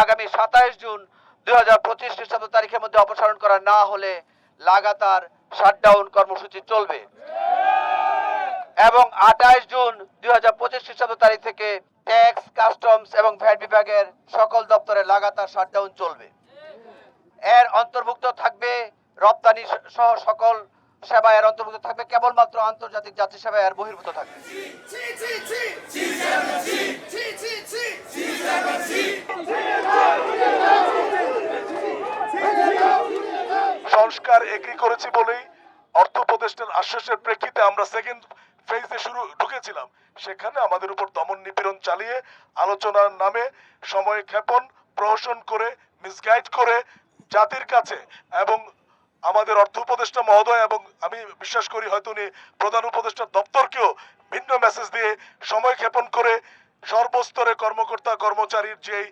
আগামী সাতাইশ জুন দুই হাজার পঁচিশ খ্রিস্টাব্দ তারিখের মধ্যে অপসারণ করা না হলে লাগাতার শাটডাউন কর্মসূচি চলবে এবং আঠাইশ জুন দুই হাজার পঁচিশ খ্রিস্টাব্দ তারিখ থেকে ট্যাক্স কাস্টমস এবং ভ্যাট বিভাগের সকল দপ্তরে লাগাতার শাটডাউন চলবে এর অন্তর্ভুক্ত থাকবে রপ্তানি সহ সকল সেবা এর অন্তর্ভুক্ত থাকবে কেবলমাত্র আন্তর্জাতিক যাত্রী সেবা এর বহির্ভূত থাকবে সংস্কার এগ্রি করেছি বলেই অর্থ উপদেষ্টার আশ্বাসের প্রেক্ষিতে আমরা সেকেন্ড ফেজে শুরু, ঢুকেছিলাম। সেখানে আমাদের উপর দমন নিপীড়ন চালিয়ে আলোচনার নামে সময় ক্ষেপণ, প্রহসন করে মিসগাইড করে জাতির কাছে এবং আমাদের অর্থ উপদেষ্টা মহোদয় এবং আমি বিশ্বাস করি হয়তো উনি প্রধান উপদেষ্টা দপ্তরকেও ভিন্ন মেসেজ দিয়ে সময় ক্ষেপণ করে সর্বস্তরে কর্মকর্তা, কর্মচারীর যেই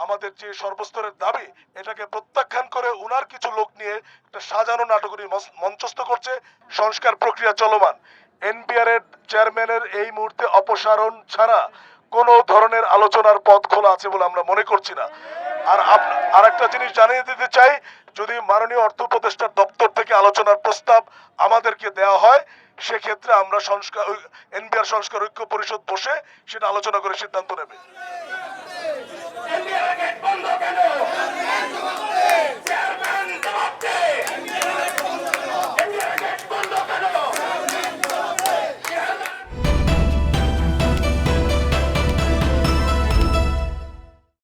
আমাদের যে সর্বস্তরের দাবি, এটাকে প্রত্যাখ্যান করে উনার কিছু লোক নিয়ে একটা সাজানো মঞ্চ- মঞ্চস্থ করছে, সংস্কার প্রক্রিয়া চলমান। এনবিআর এর চেয়ারম্যানের এই মুহূর্তে অপসারণ ছাড়া কোনো ধরনের আলোচনার পথ খোলা আছে বলে আমরা মনে করছি না। আর আর একটা জিনিস জানিয়ে দিতে চাই, যদি মাননীয় অর্থ উপদেষ্টার দপ্তর থেকে আলোচনার প্রস্তাব আমাদেরকে দেওয়া হয়, সেক্ষেত্রে আমরা সংস্কার এনবিআর সংস্কার ঐক্য পরিষদ বসে সেটা আলোচনা করে সিদ্ধান্ত নেবে। el día de que